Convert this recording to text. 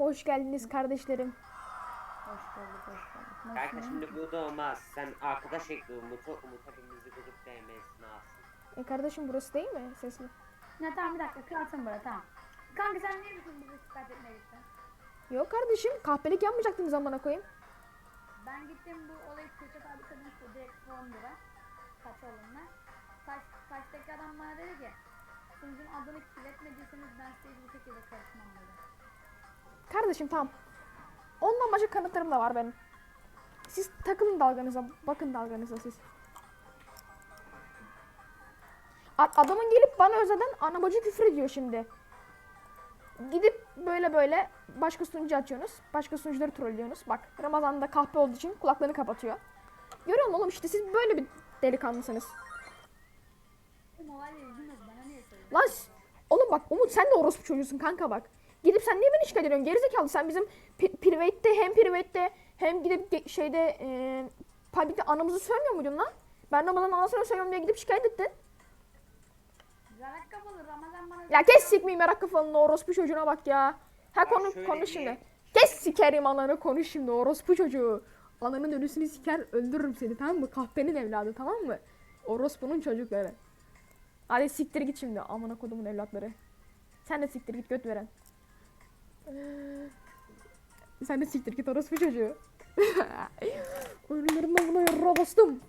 Hoş geldiniz kardeşlerim. Hoş bulduk, hoş bulduk. Kanka Nasılsın? şimdi bu da olmaz. Sen arkadaş ekle Umut'u. Umut hepimizi grup DM'sine alsın. E kardeşim burası değil mi? Sesli. Ne tamam bir dakika kalsın böyle tamam. Kanka sen niye bütün bizi şikayet etmeye gittin? Yok kardeşim kahpelik yapmayacaktınız zamana koyayım. Ben gittim bu olayı Kürşat abi konuştu direkt 10 lira. Kaç oğlumla. Kaç, kaçtaki adam bana dedi ki sunucunun adını kirletmediyseniz ben size hiçbir şekilde karışmam dedi. Kardeşim tamam. Ondan başka kanıtlarım da var benim. Siz takılın dalganıza. Bakın dalganıza siz. Adamın gelip bana özelden ana bacı küfür ediyor şimdi. Gidip böyle böyle başka sunucu açıyorsunuz. Başka sunucuları trollüyorsunuz. Bak Ramazan'da kahpe olduğu için kulaklarını kapatıyor. Görüyor musun oğlum işte siz böyle bir delikanlısınız. Lan oğlum bak Umut sen de orospu çocuğusun kanka bak. Gidip sen niye beni şikayet ediyorsun? Gerizekalı sen bizim private'te hem private'te hem gidip şeyde e, public'te anamızı sövmüyor muydun lan? Ben Ramazan'ın anasını sövüyorum diye gidip şikayet ettin. Zarak kafalı Ramazan bana Ya kes sikmeyi merak kafalını orospu çocuğuna bak ya. Ha konu diyeyim. şimdi. Kes sikerim ananı konuş şimdi orospu çocuğu. Ananın ölüsünü siker öldürürüm seni tamam mı? Kahpenin evladı tamam mı? Orospunun çocukları. Hadi siktir git şimdi amına kodumun evlatları. Sen de siktir git göt veren. Sen de siktir git orospu çocuğu. Oyunlarından buna yarra bastım.